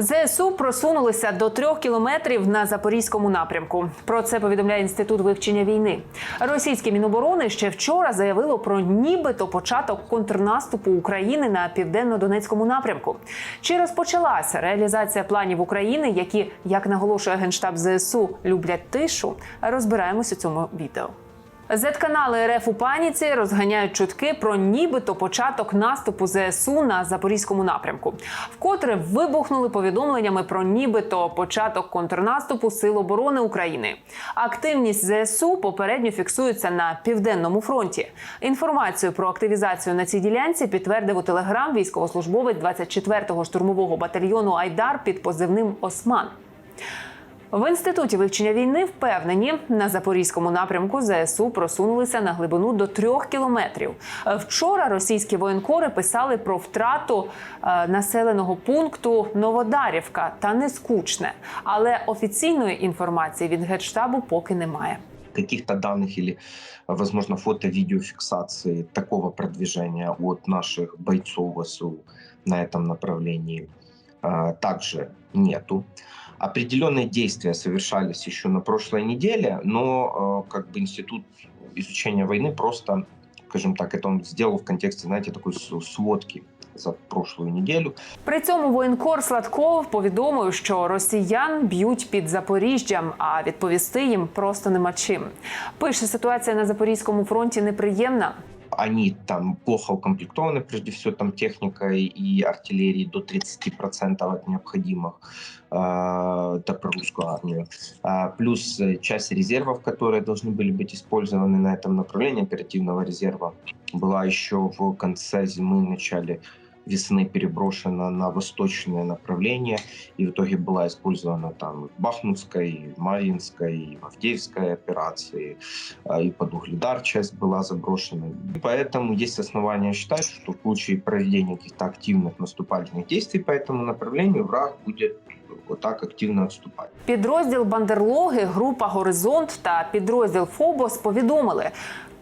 ЗСУ просунулися до трьох кілометрів на запорізькому напрямку. Про це повідомляє інститут вивчення війни. Російське міноборони ще вчора заявило про нібито початок контрнаступу України на південно-донецькому напрямку. Чи розпочалася реалізація планів України, які, як наголошує генштаб ЗСУ, люблять тишу? Розбираємось у цьому відео. Зет-канали РФ у паніці розганяють чутки про нібито початок наступу ЗСУ на запорізькому напрямку. Вкотре вибухнули повідомленнями про нібито початок контрнаступу Сил оборони України. Активність ЗСУ попередньо фіксується на південному фронті. Інформацію про активізацію на цій ділянці підтвердив у телеграм військовослужбовець 24-го штурмового батальйону Айдар під позивним Осман. В інституті вивчення війни впевнені, на запорізькому напрямку ЗСУ просунулися на глибину до трьох кілометрів. Вчора російські воєнкори писали про втрату е, населеного пункту Новодарівка та Нескучне, але офіційної інформації від генштабу поки немає. каких-то данных или, возможно, фото-видеофиксации такого продвижения от наших бойцов ВСУ на этом направлении а, также нету. Определенные действия совершались еще на прошлой неделе, но а, как бы институт изучения войны просто, скажем так, это он сделал в контексте, знаете, такой с- сводки за прошлую неделю. При цьому воєнкор Сладков повідомив, що росіян б'ють під Запоріжжям, а відповісти їм просто нема чим. Пише ситуація на запорізькому фронті неприємна. Они там плохо укомплектованы, прежде всего, там техникой и артиллерией до 30% от необходимых э, русскую армию. А, плюс э, часть резервов, которые должны были быть использованы на этом направлении оперативного резерва, была еще в конце зимы, начале весны переброшена на восточное направление и в итоге была использована там в Бахмутской, и в Марьинской, и в Авдеевской операции, а, и под Угледар часть была заброшена. И Поэтому есть основания считать, что в случае проведения каких-то активных наступательных действий по этому направлению враг будет вот так активно отступать. Підрозділ Бандерлоги, група Горизонт та підрозділ Фобос повідомили.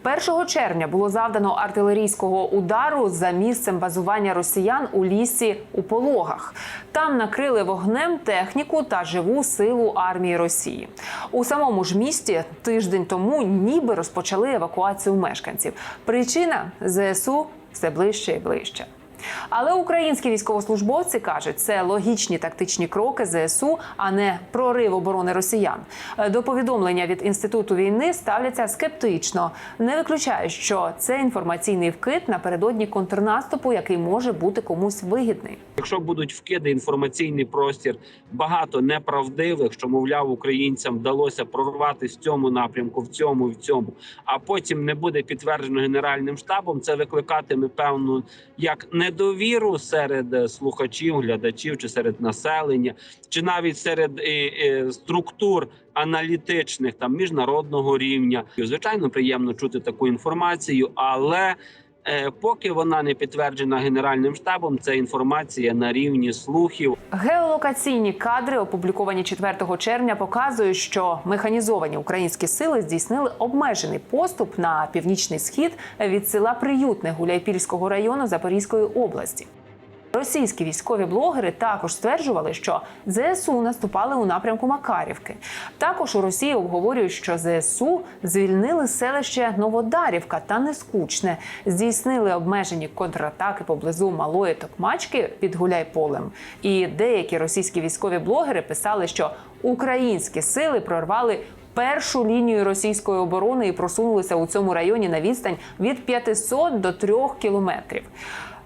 1 червня було завдано артилерійського удару за місцем базування росіян у лісі у пологах. Там накрили вогнем техніку та живу силу армії Росії. У самому ж місті тиждень тому ніби розпочали евакуацію мешканців. Причина ЗСУ все ближче і ближче. Але українські військовослужбовці кажуть, це логічні тактичні кроки ЗСУ, а не прорив оборони росіян. Е, До повідомлення від інституту війни ставляться скептично. Не виключають, що це інформаційний вкид напередодні контрнаступу, який може бути комусь вигідний. Якщо будуть вкиди інформаційний простір, багато неправдивих, що мовляв українцям вдалося прорватися в цьому напрямку, в цьому і в цьому, а потім не буде підтверджено генеральним штабом, це викликатиме певну як недовіру серед е, слухачів, глядачів чи серед населення, чи навіть серед е, е, структур аналітичних там міжнародного рівня. Звичайно, приємно чути таку інформацію, але Поки вона не підтверджена генеральним штабом, це інформація на рівні слухів. Геолокаційні кадри, опубліковані 4 червня, показують, що механізовані українські сили здійснили обмежений поступ на північний схід від села Приютне Гуляйпільського району Запорізької області. Російські військові блогери також стверджували, що ЗСУ наступали у напрямку Макарівки. Також у Росії обговорюють, що ЗСУ звільнили селище Новодарівка та Нескучне, здійснили обмежені контратаки поблизу малої Токмачки під Гуляйполем. І деякі російські військові блогери писали, що українські сили прорвали Першу лінію російської оборони і просунулися у цьому районі на відстань від 500 до 3 кілометрів.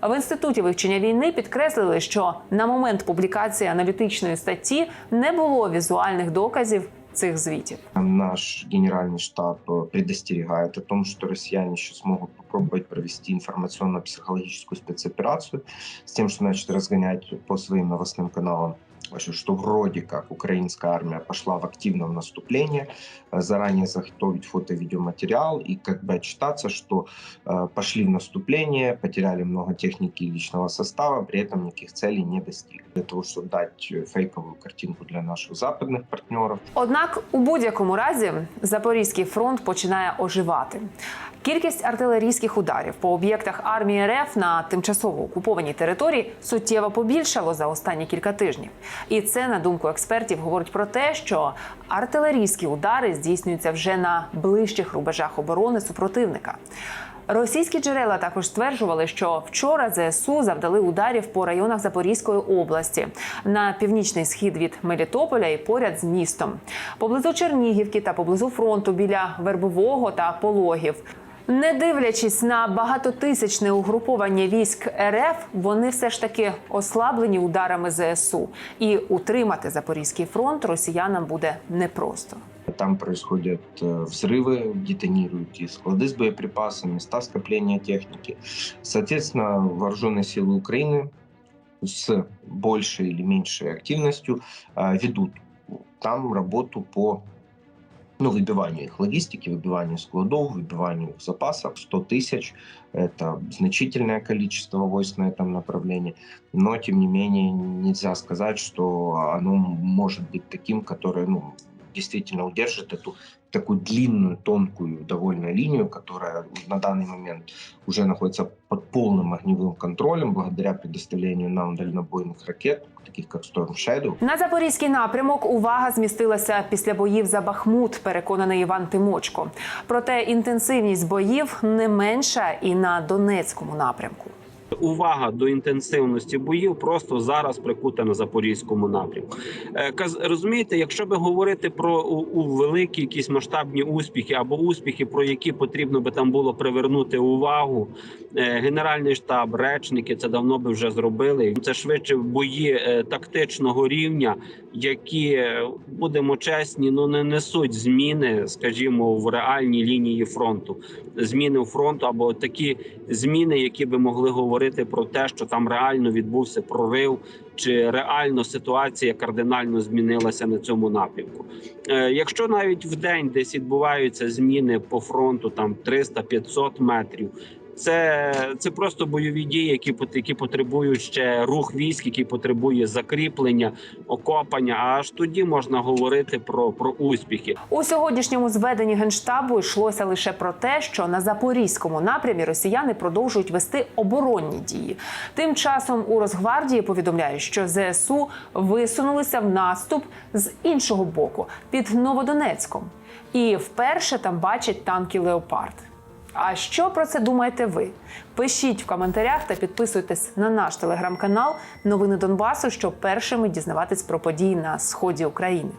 В інституті вивчення війни підкреслили, що на момент публікації аналітичної статті не було візуальних доказів цих звітів. Наш генеральный штаб э, предостерегает о том, что россияне сейчас могут попробовать провести информационно-психологическую спецоперацию с тем, что значит разгонять по своим новостным каналам что- что вроде как украинская армия пошла в активном наступлении, э, заранее заготовить фото-видеоматериал и как бы отчитаться, что э, пошли в наступление, потеряли много техники и личного состава, при этом никаких целей не достигли. Для того, чтобы дать э, фейковую картинку для наших западных партнеров, Однак Однак у будь-якому разі Запорізький фронт починає оживати. Кількість артилерійських ударів по об'єктах армії РФ на тимчасово окупованій території суттєво побільшало за останні кілька тижнів. І це, на думку експертів, говорить про те, що артилерійські удари здійснюються вже на ближчих рубежах оборони супротивника. Російські джерела також стверджували, що вчора ЗСУ завдали ударів по районах Запорізької області на північний схід від Мелітополя і поряд з містом, поблизу Чернігівки та поблизу фронту біля Вербового та Пологів. Не дивлячись на багатотисячне угруповання військ РФ, вони все ж таки ослаблені ударами ЗСУ, і утримати Запорізький фронт росіянам буде непросто. Там происходят э, взрывы, детонируют и склады с боеприпасами, места скопления техники. Соответственно, вооруженные силы Украины с большей или меньшей активностью э, ведут там работу по ну, выбиванию их логистики, выбиванию складов, выбиванию их запасов. 100 тысяч – это значительное количество войск на этом направлении. Но, тем не менее, нельзя сказать, что оно может быть таким, которое ну, действительно удержит эту такую длинную, тонкую довольно линию, которая на данный момент уже находится под полным огневым контролем благодаря предоставлению нам дальнобойных ракет, таких как Storm Shadow. На запорізький напрямок увага змістилася після боїв за Бахмут, переконаний Іван Тимочко. Проте інтенсивність боїв не менша і на Донецькому напрямку. Увага до інтенсивності боїв просто зараз прикута на запорізькому напрямку. Е, Розумієте, якщо би говорити про у, у великі якісь масштабні успіхи або успіхи, про які потрібно би там було привернути увагу, е, генеральний штаб, речники це давно би вже зробили. Це швидше бої е, тактичного рівня, які будемо чесні, ну не несуть зміни, скажімо, в реальній лінії фронту, зміни у фронту або такі зміни, які би могли говорити про те, що там реально відбувся прорив, чи реально ситуація кардинально змінилася на цьому напрямку. Е, якщо навіть в день десь відбуваються зміни по фронту, там 300-500 метрів. Це, це просто бойові дії, які які потребують ще рух військ, які потребує закріплення, окопання. А аж тоді можна говорити про, про успіхи. У сьогоднішньому зведенні генштабу йшлося лише про те, що на запорізькому напрямі росіяни продовжують вести оборонні дії. Тим часом у Росгвардії повідомляють, що ЗСУ висунулися в наступ з іншого боку під Новодонецьком, і вперше там бачать танки Леопард. А що про це думаєте ви? Пишіть в коментарях та підписуйтесь на наш телеграм-канал Новини Донбасу, щоб першими дізнаватись про події на сході України.